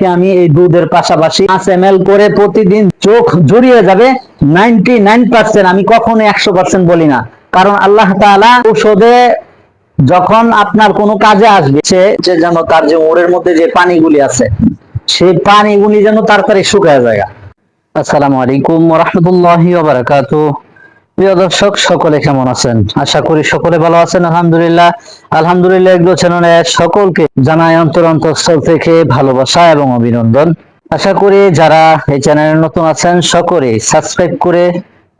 তাকে আমি এই দুধের পাশাপাশি পাঁচ এম করে প্রতিদিন চোখ জুড়িয়ে যাবে নাইনটি নাইন পার্সেন্ট আমি কখনো একশো পার্সেন্ট বলি না। কারণ আল্লাহ তাআলা ঔষধে যখন আপনার কোনো কাজে আসবে, সে যেন তার যে ওরের মধ্যে যে পানিগুলি আছে সেই পানিগুলি যেন তাড়াতাড়ি শুকায় যায়। আসসালামু আলাইকুম রহমতুল্লাহি প্রিয় দর্শক, সকলে কেমন আছেন? আশা করি সকলে ভালো আছেন, আলহামদুলিল্লাহ। আলহামদুলিল্লাহ এগুলো চ্যানেলে সকলকে জানাই অন্তর অন্তঃস্থল থেকে ভালোবাসা এবং অভিনন্দন। আশা করি যারা এই চ্যানেলে নতুন আছেন, সকলে সাবস্ক্রাইব করে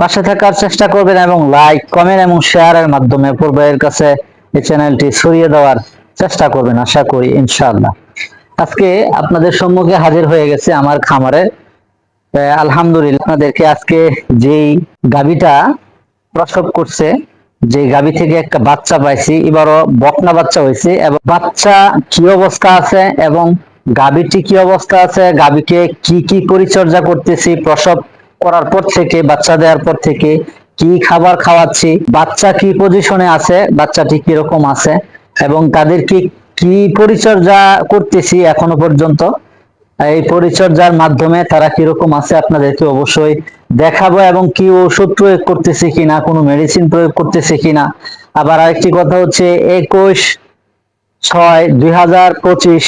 পাশে থাকার চেষ্টা করবেন এবং লাইক, কমেন্ট এবং শেয়ারের মাধ্যমে পূর্বের কাছে এই চ্যানেলটি ছড়িয়ে দেওয়ার চেষ্টা করবেন, আশা করি, ইনশাআল্লাহ। আজকে আপনাদের সম্মুখে হাজির হয়ে গেছে আমার খামারে আলহামদুলিল্লাহ, আপনাদেরকে আজকে যেই গাবিটা প্রসব করছে, যে গাভী থেকে একটা বাচ্চা পাইছি, এবারও বকনা বাচ্চা হয়েছে এবং বাচ্চা কি অবস্থা আছে এবং গাভীটি কি অবস্থা আছে, গাবিকে কি কি পরিচর্যা করতেছি, প্রসব করার পর থেকে, বাচ্চা দেওয়ার পর থেকে, কি খাবার খাওয়াচ্ছি, বাচ্চা কি পজিশনে আছে বাচ্চাটি কীরকম আছে, এবং তাদের কি কি পরিচর্যা করতেছি এখনও পর্যন্ত, এই পরিচর্যার মাধ্যমে তারা কীরকম আছে আপনাদেরকে অবশ্যই দেখাবো এবং কি ওষুধ প্রয়োগ করতেছে কিনা, কোনো মেডিসিন প্রয়োগ করতেছে কিনা। আবার আরেকটি কথা হচ্ছে, একুশ ছয় দুই হাজার পঁচিশ,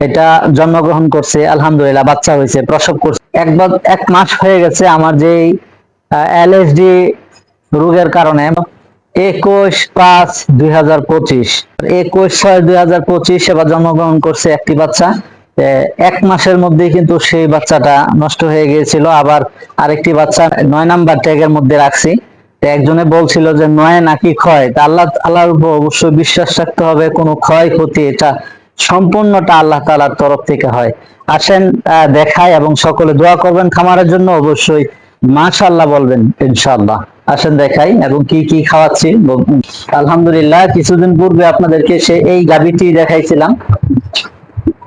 এটা জন্মগ্রহণ করছে, আলহামদুলিল্লাহ, বাচ্চা হয়েছে, প্রসব করছে। একবার এক মাস হয়ে গেছে আমার যেই এলএসডি রোগের কারণে। একুশ পাঁচ দুই হাজার পঁচিশ, একুশ ছয় দুই হাজার পঁচিশ এবার জন্মগ্রহণ করছে একটি বাচ্চা। এক মাসের মধ্যে কিন্তু সেই বাচ্চাটা নষ্ট হয়ে গিয়েছিল। আবার আরেকটি বাচ্চা নয় নাম্বার ট্যাগের মধ্যে রাখছি। একজনে বলছিল যে, নয় নাকি ক্ষয়? তা আল্লাহ, আল্লাহর উপর অবশ্যই বিশ্বাস রাখতে হবে। কোনো ক্ষয় ক্ষতি এটা সম্পূর্ণটা আল্লাহ তাআলার তরফ থেকে হয়। আসেন দেখায় এবং সকলে দোয়া করবেন খামারের জন্য। অবশ্যই মাশাআল্লাহ বলবেন, ইনশাআল্লাহ। আসেন, দেখাই এবং কি কি খাওয়াচ্ছি। আলহামদুলিল্লাহ, কিছুদিন পূর্বে আপনাদেরকে সে এই গাবিটি দেখাইছিলাম।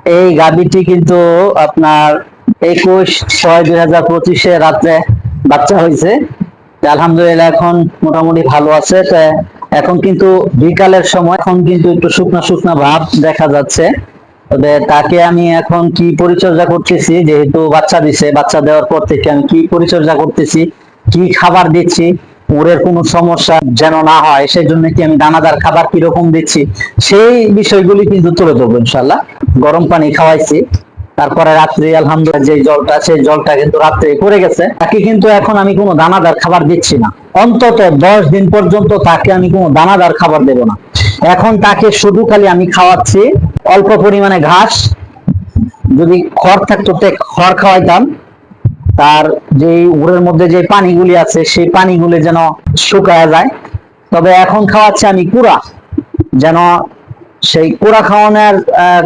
এই গাবিটি কিন্তু আপনার একুশ ছয় দুই হাজার পঁচিশে রাত্রে বাচ্চা হয়েছে। আলহামদুলিল্লাহ এখন মোটামুটি ভালো আছে। এখন কিন্তু বিকালের সময় এখন কিন্তু একটু শুকনা শুকনা ভাব দেখা যাচ্ছে। তবে তাকে আমি এখন কি পরিচর্যা করতেছি, যেহেতু বাচ্চা দিছে, বাচ্চা দেওয়ার পর থেকে আমি কি পরিচর্যা করতেছি, কি খাবার দিচ্ছি ওরের কোনো সমস্যা যেন না হয় সেই জন্য কি আমি দানাদার খাবার কীরকম দিচ্ছি? সেই বিষয়গুলি কিন্তু তুলে ধরবো ইনশাল্লাহ গরম পানি খাওয়াইছি। তারপরে রাত্রে, আলহামদুলিল্লাহ, যে জলটা সেই জলটা কিন্তু রাত্রে পড়ে গেছে। তাকে কিন্তু এখন আমি কোনো দানাদার খাবার দিচ্ছি না। অন্তত দশ দিন পর্যন্ত তাকে আমি কোনো দানাদার খাবার দেব না। এখন তাকে শুধু খালি আমি খাওয়াচ্ছি। অল্প পরিমাণে ঘাস। যদি খড় থাকতো খড় খাওয়াইতাম তার যে উড়ের মধ্যে যে পানিগুলি আছে, সেই পানিগুলি যেন শুকায় যায়। তবে এখন খাওয়াচ্ছি আমি কুড়া। যেন সেই কুড়া খাওয়ানোর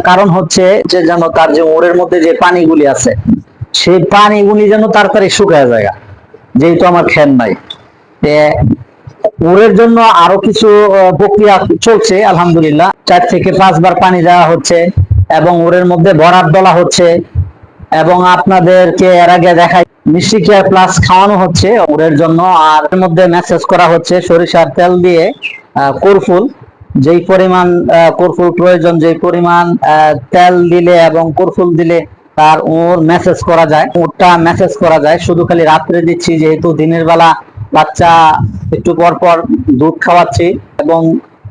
কারণ হচ্ছে যে যেন তার যে উড়ের মধ্যে যে পানিগুলি আছে, সেই পানিগুলি যেন তাড়াতাড়ি শুকায় যায়। যেহেতু আমার খেন নাই। উড়ের জন্য আরও কিছু প্রক্রিয়া চলছে, আলহামদুলিল্লাহ। চার থেকে পাঁচবার পানি দেওয়া হচ্ছে এবং ওরের মধ্যে বরাত দলা হচ্ছে এবং আপনাদেরকে এর আগে দেখাই মিষ্টি কেয়ার প্লাস খাওয়ানো হচ্ছে ওরের জন্য। আর এর মধ্যে মেসেজ করা হচ্ছে সরিষার তেল দিয়ে কর্ফুল যেই পরিমাণ কর্ফুল প্রয়োজন, যেই পরিমাণ তেল দিলে এবং কর্ফুল দিলে তার ওর মেসেজ করা যায়। ওরটা মেসেজ করা যায়। শুধু খালি রাত্রে দিচ্ছি, যেহেতু দিনের বেলা বাচ্চা একটু পর পর দুধ খাওয়াচ্ছি এবং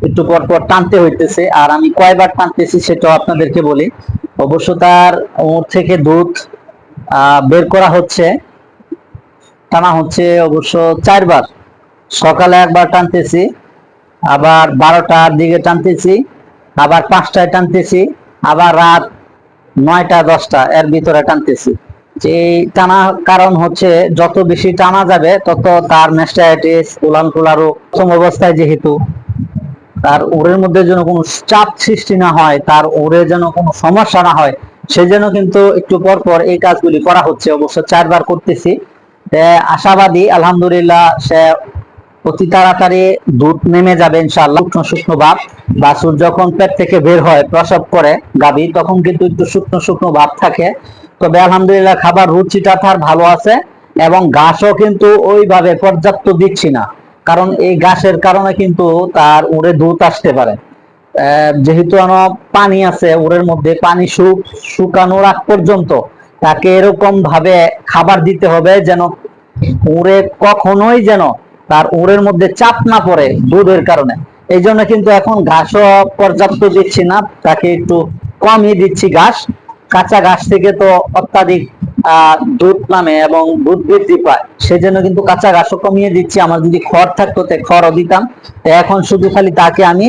একটু পর পর টানতে হইতেছে। আর আমি কয়বার টানতেছি সেটাও আপনাদেরকে বলি। অবশ্য তার ওর থেকে দুধ বের করা হচ্ছে। টানা হচ্ছে অবশ্য চারবার। সকালে একবার টানতেছি, আবার বারোটার দিকে টানতেছি, আবার পাঁচটায় টানতেছি, আবার রাত নয়টা, দশটা এর ভিতরে টানতেছি। এই টানা কারণ হচ্ছে, যত বেশি টানা যাবে, তত তার ম্যাস্টাইটিস উলান রোগ প্রথম অবস্থায় যেহেতু তার ওরের মধ্যে যেন কোনো চাপ সৃষ্টি না হয়, তার ওরে যেন কোনো সমস্যা না হয় সেই জন্য কিন্তু একটু পর পর এই কাজগুলি করা হচ্ছে। অবশ্য চারবার করতেছি। আশাবাদী, আলহামদুলিল্লাহ, সে অতি তাড়াতাড়ি দুধ নেমে যাবে ইনশাআল্লাহ। শুকনো ভাব। বাছুর যখন পেট থেকে বের হয়, প্রসব করে গাভী তখন কিন্তু একটু শুকনো শুকনো ভাব থাকে। তবে আলহামদুলিল্লাহ খাবার রুচিটা তার ভালো আছে এবং ঘাসও কিন্তু ওইভাবে পর্যাপ্ত দিচ্ছি না। কারণ এই ঘাসের কারণে কিন্তু তার উড়ে দুধ আসতে পারে। যেহেতু আমার পানি আছে, ওরের মধ্যে পানি শুক শুকানোর আগ পর্যন্ত তাকে এরকম ভাবে খাবার দিতে হবে যেন উড়ে কখনোই যেন তার উড়ের মধ্যে চাপ না পড়ে দুধের কারণে। এই জন্য কিন্তু এখন ঘাসও পর্যাপ্ত দিচ্ছি না, তাকে একটু কমই দিচ্ছি ঘাস। কাঁচা ঘাস থেকে তো অত্যাধিক দুধ নামে এবং দুধ বৃদ্ধি পায়। সেজন্য কিন্তু কাঁচা ঘাসও কমিয়ে দিচ্ছি। আমার যদি খড় থাকতো খড়ও দিতাম। এখন শুধু খালি তাকে আমি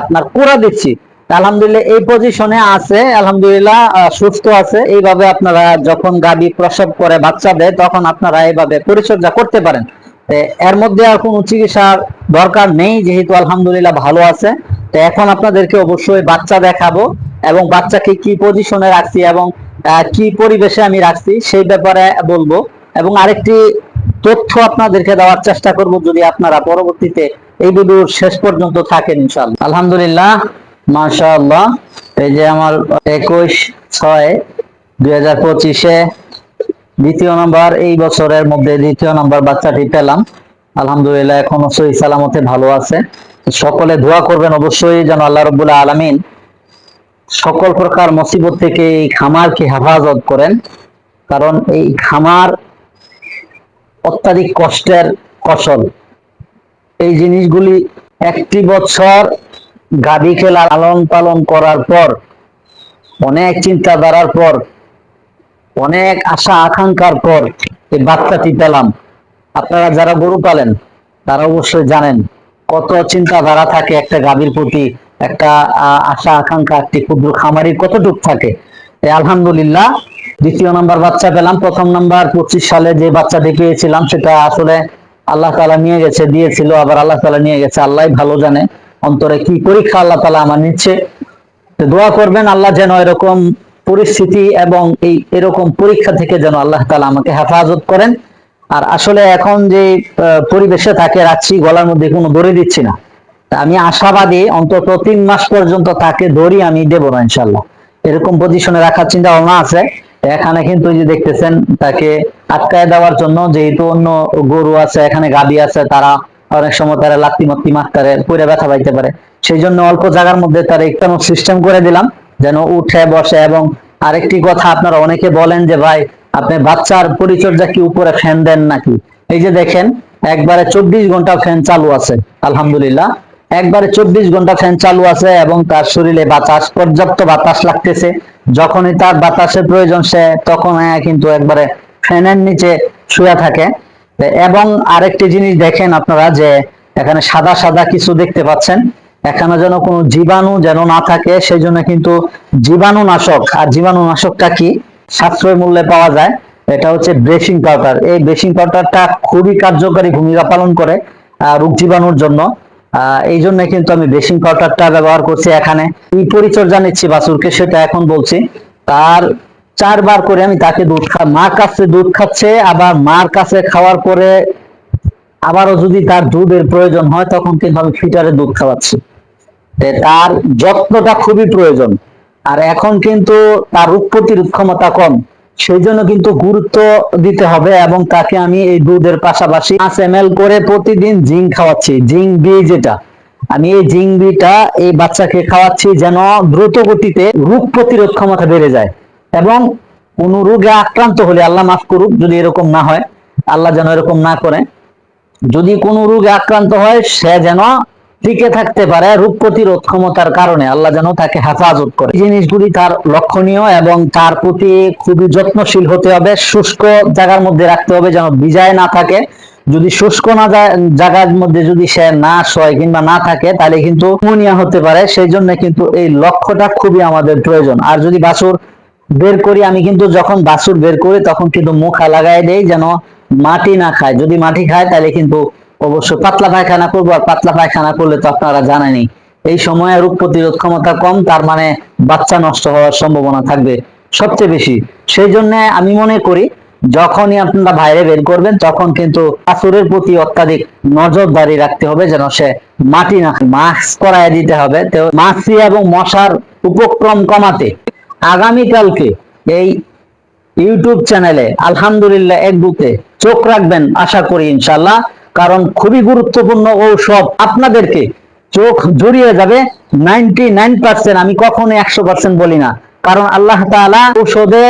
আপনার কুড়া দিচ্ছি। আলহামদুলিল্লাহ, এই পজিশনে আছে। আলহামদুলিল্লাহ সুস্থ আছে। এইভাবে আপনারা যখন গাবি প্রসব করে বাচ্চা দেয়, তখন আপনারা এইভাবে পরিচর্যা করতে পারেন। এর মধ্যে আর কোনো চিকিৎসার দরকার নেই, যেহেতু আলহামদুলিল্লাহ ভালো আছে। তো এখন আপনাদেরকে অবশ্যই বাচ্চা দেখাবো। এবং বাচ্চাকে কি পজিশনে রাখছি এবং কি পরিবেশে আমি রাখছি সেই ব্যাপারে বলব। এবং আরেকটি তথ্য আপনাদেরকে দেওয়ার চেষ্টা করব যদি আপনারা পরবর্তীতে এই ভিডিওর শেষ পর্যন্ত থাকেন, ইনশাআল্লাহ। আলহামদুলিল্লাহ, মাশাআল্লাহ। এই যে আমার একুশ ছয় দুই হাজার পঁচিশে দ্বিতীয় নম্বর, এই বছরের মধ্যে দ্বিতীয় নম্বর বাচ্চাটি পেলাম। আলহামদুলিল্লাহ, এখনও সহি সালামতে ভালো আছে। সকলে দোয়া করবেন অবশ্যই যেন আল্লাহ রবুল্লাহ আলমিন সকল প্রকার মুসিবত থেকে এই খামারকে হেফাজত করেন। কারণ এই খামার অত্যাধিক কষ্টের ফসল। এই জিনিসগুলি একটি বছর খেলা লালন পালন করার পর, অনেক চিন্তাধারার পর, অনেক আশা আকাঙ্ক্ষার পর এই বাচ্চাটি পেলাম। আপনারা যারা গরু পালেন, তারা অবশ্যই জানেন কত চিন্তাধারা থাকে একটা গাভীর প্রতি। একটা আশা, আকাঙ্ক্ষা, একটি ক্ষুদ্র খামারির কতটুক থাকে? আলহামদুলিল্লাহ, দ্বিতীয় নাম্বার বাচ্চা পেলাম। প্রথম নাম্বার পঁচিশ সালে যে বাচ্চাটি পেয়েছিলাম সেটা আসলে আল্লাহ তালা নিয়ে গেছে, দিয়েছিল, আবার আল্লাহ তালা নিয়ে গেছে আল্লাহ ভালো জানে অন্তরে কি পরীক্ষা আল্লাহ তালা আমার নিচ্ছে। দোয়া করবেন, আল্লাহ যেন এরকম পরিস্থিতি এবং এই এরকম পরীক্ষা থেকে যেন আল্লাহ তালা আমাকে হেফাজত করেন। আর আসলে এখন যে পরিবেশে থাকে, রাখছি, গলার মধ্যে কোনো দড়ি দিচ্ছি না। আমি আশাবাদী, অন্তত তিন মাস পর্যন্ত তাকে দড়ি আমি দেবো না ইনশাল্লাহ। এরকম পজিশনে রাখার চিন্তা ভাবনা আছে। এখানে কিন্তু যে দেখতেছেন, তাকে আটকায় দেওয়ার জন্য যেহেতু অন্য গরু আছে, এখানে গাবি আছে, তারা অনেক সময় তারা লাত্তি মাত্তি মারতারে পরে ব্যথা পাইতে পারে। সেই জন্য অল্প জায়গার মধ্যে তার একটা সিস্টেম করে দিলাম, যেন উঠে, বসে এবং আরেকটি কথা আপনারা অনেকে বলেন যে, ভাই, আপনি বাচ্চার পরিচর্যা কি উপরে ফ্যান দেন নাকি? এই যে দেখেন, একবারে চব্বিশ ঘণ্টা ফ্যান চালু আছে, আলহামদুলিল্লাহ। একবারে চব্বিশ ঘণ্টা ফ্যান চালু আছে এবং তার শরীরে বাতাস, পর্যাপ্ত বাতাস লাগতেছে। যখনই তার বাতাসের প্রয়োজন সে, তখন হ্যাঁ কিন্তু একবারে ফ্যানের নিচে শুয়ে থাকে। এবং আরেকটি জিনিস দেখেন আপনারা যে, এখানে সাদা সাদা কিছু দেখতে পাচ্ছেন। এখানে যেন কোনো জীবাণু যেন না থাকে সেই জন্য কিন্তু জীবাণুনাশক। আর জীবাণুনাশকটা কি? সাশ্রয় মূল্যে পাওয়া যায়। এটা হচ্ছে ব্রেসিং পাউডার। এই ব্রেসিং পাউডারটা খুবই কার্যকরী ভূমিকা পালন করে রোগ জীবাণুর জন্য। এই জন্য কিন্তু আমি ব্রেশিং পাউডারটা ব্যবহার করছি এখানে। পরিচর্যা নিচ্ছি বাছুরকে, সেটা এখন বলছি। তার চারবার করে আমি তাকে দুধ খা মার কাছে দুধ খাচ্ছে, আবার মার কাছে খাওয়ার পরে আবারও যদি তার দুধের প্রয়োজন হয়, তখন কিন্তু আমি ফিটারে দুধ খাওয়াচ্ছি। তার যত্নটা খুবই প্রয়োজন। আর এখন কিন্তু তার রোগ প্রতিরোধ ক্ষমতা কম। সেই জন্য কিন্তু গুরুত্ব দিতে হবে এবং তাকে আমি এই দুধের পাশাপাশি পাঁচ এম করে প্রতিদিন জিঙ্ক খাওয়াচ্ছি। জিঙ্ক বি যেটা। আমি এই জিঙ্ক বিটা এই বাচ্চাকে খাওয়াচ্ছি যেন দ্রুত গতিতে রোগ প্রতিরোধ ক্ষমতা বেড়ে যায় এবং কোন রোগে আক্রান্ত হলে, আল্লাহ মাফ করুক, যদি এরকম না হয়, আল্লাহ যেন এরকম না করে। যদি কোনো রোগে আক্রান্ত হয়, সে যেন টিকে থাকতে পারে রোগ প্রতিরোধ ক্ষমতার কারণে। আল্লাহ যেন তাকে হেফাজত করে। জিনিসগুলি তার লক্ষণীয় এবং তার প্রতি খুবই যত্নশীল হতে হবে। শুষ্ক জায়গার মধ্যে রাখতে হবে যেন বিজায় না থাকে। যদি শুষ্ক না জায়গার মধ্যে যদি সে না শয় কিংবা না থাকে, তাহলে কিন্তু নিউমোনিয়া হতে পারে। সেই জন্য কিন্তু এই লক্ষ্যটা খুবই আমাদের প্রয়োজন। আর যদি বাছুর বের করি, আমি কিন্তু যখন বাছুর বের করি, তখন কিন্তু মুখা লাগাই দেই যেন মাটি না খায়। যদি মাটি খায়, তাহলে কিন্তু অবশ্যই পাতলা পায়খানা করব, আর পাতলা পায়খানা করলে তো আপনারা জানেনই, এই সময়ে রোগ প্রতিরোধ ক্ষমতা কম, তার মানে বাচ্চা নষ্ট হওয়ার সম্ভাবনা থাকবে সবচেয়ে বেশি। সেই জন্য আমি মনে করি, যখনই আপনারা বাইরে বের করবেন, তখন কিন্তু বাছুরের প্রতি অত্যাধিক নজরদারি রাখতে হবে, যেন সে মাটি না মাস্ক করায় দিতে হবে, তো মাছি এবং মশার উপক্রম কমাতে। আগামীকালকে এই ইউটিউব চ্যানেলে আলহামদুলিল্লাহ এক বুকে চোখ রাখবেন, আশা করি ইনশাল্লাহ কারণ খুবই গুরুত্বপূর্ণ ঔষধ আপনাদেরকে। চোখ জুড়িয়ে যাবে নাইনটি নাইন পার্সেন্ট, আমি কখনো একশো পার্সেন্ট বলি না। কারণ আল্লাহ তাআলা ঔষধে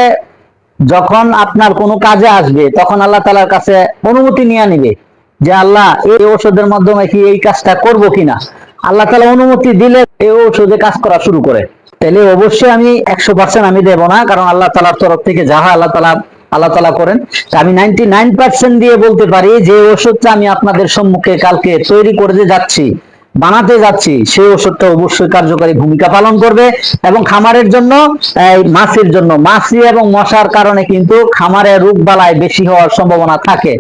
যখন আপনার কোনো কাজে আসবে, তখন আল্লাহ তাআলার কাছে অনুমতি নিয়ে নিবে যে, আল্লাহ, এই ঔষধের মাধ্যমে কি এই কাজটা করব কিনা? আল্লাহ তাআলা অনুমতি দিলে এই ঔষধে কাজ করা শুরু করে। তাহলে অবশ্যই আমি একশো পার্সেন্ট আমি দেবো না, কারণ আল্লাহ তালার তরফ থেকে যাহা আল্লাহ তালা আল্লাহ তালা করেন। আমি নাইনটি নাইন পার্সেন্ট দিয়ে বলতে পারি যে ওষুধটা আমি আপনাদের সম্মুখে কালকে তৈরি করে যাচ্ছি। বানাতে যাচ্ছি সেই ওষুধটা অবশ্যই কার্যকারী ভূমিকা পালন করবে এবং খামারের জন্য, এই মাছির জন্য, মাছি এবং মশার কারণে কিন্তু খামারে রোগ বালায় বেশি হওয়ার সম্ভাবনা থাকে।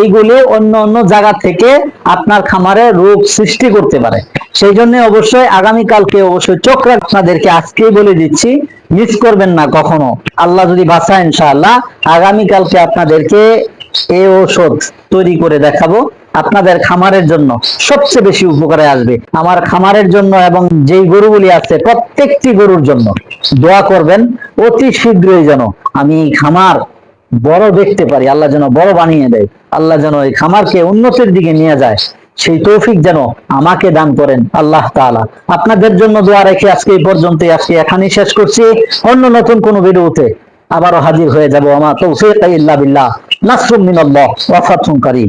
এইগুলি অন্য অন্য জায়গা থেকে আপনার খামারে রোগ সৃষ্টি করতে পারে। সেই জন্য অবশ্যই আগামীকালকে অবশ্যই চোখ আপনাদেরকে আজকেই বলে দিচ্ছি, মিস করবেন না কখনো। আল্লাহ যদি বাঁচায় ইনশাআল্লাহ, আগামীকালকে আপনাদেরকে এই ঔষধ তৈরি করে দেখাবো। আপনাদের খামারের জন্য সবচেয়ে বেশি উপকারে আসবে। আমার খামারের জন্য এবং যেই গরুগুলি আছে, প্রত্যেকটি গরুর জন্য। দোয়া করবেন, অতি শীঘ্রই যেন আমি খামার বড় দেখতে পারি। আল্লাহ যেন বড় বানিয়ে দেয়। আল্লাহ যেন এই খামারকে উন্নতির দিকে নিয়ে যায়। সেই তৌফিক যেন আমাকে দান করেন আল্লাহ তাআলা। আপনাদের জন্য দোয়া রেখে আজকে এই পর্যন্ত আজকে এখানেই শেষ করছি। অন্য নতুন কোনো ভিডিওতে আবারও হাজির হয়ে যাব। আমার তৌফিক ইল্লা বিল্লাহ। নাসরুম মিনাল্লাহ। ওয়া ফাতহুন কারীম।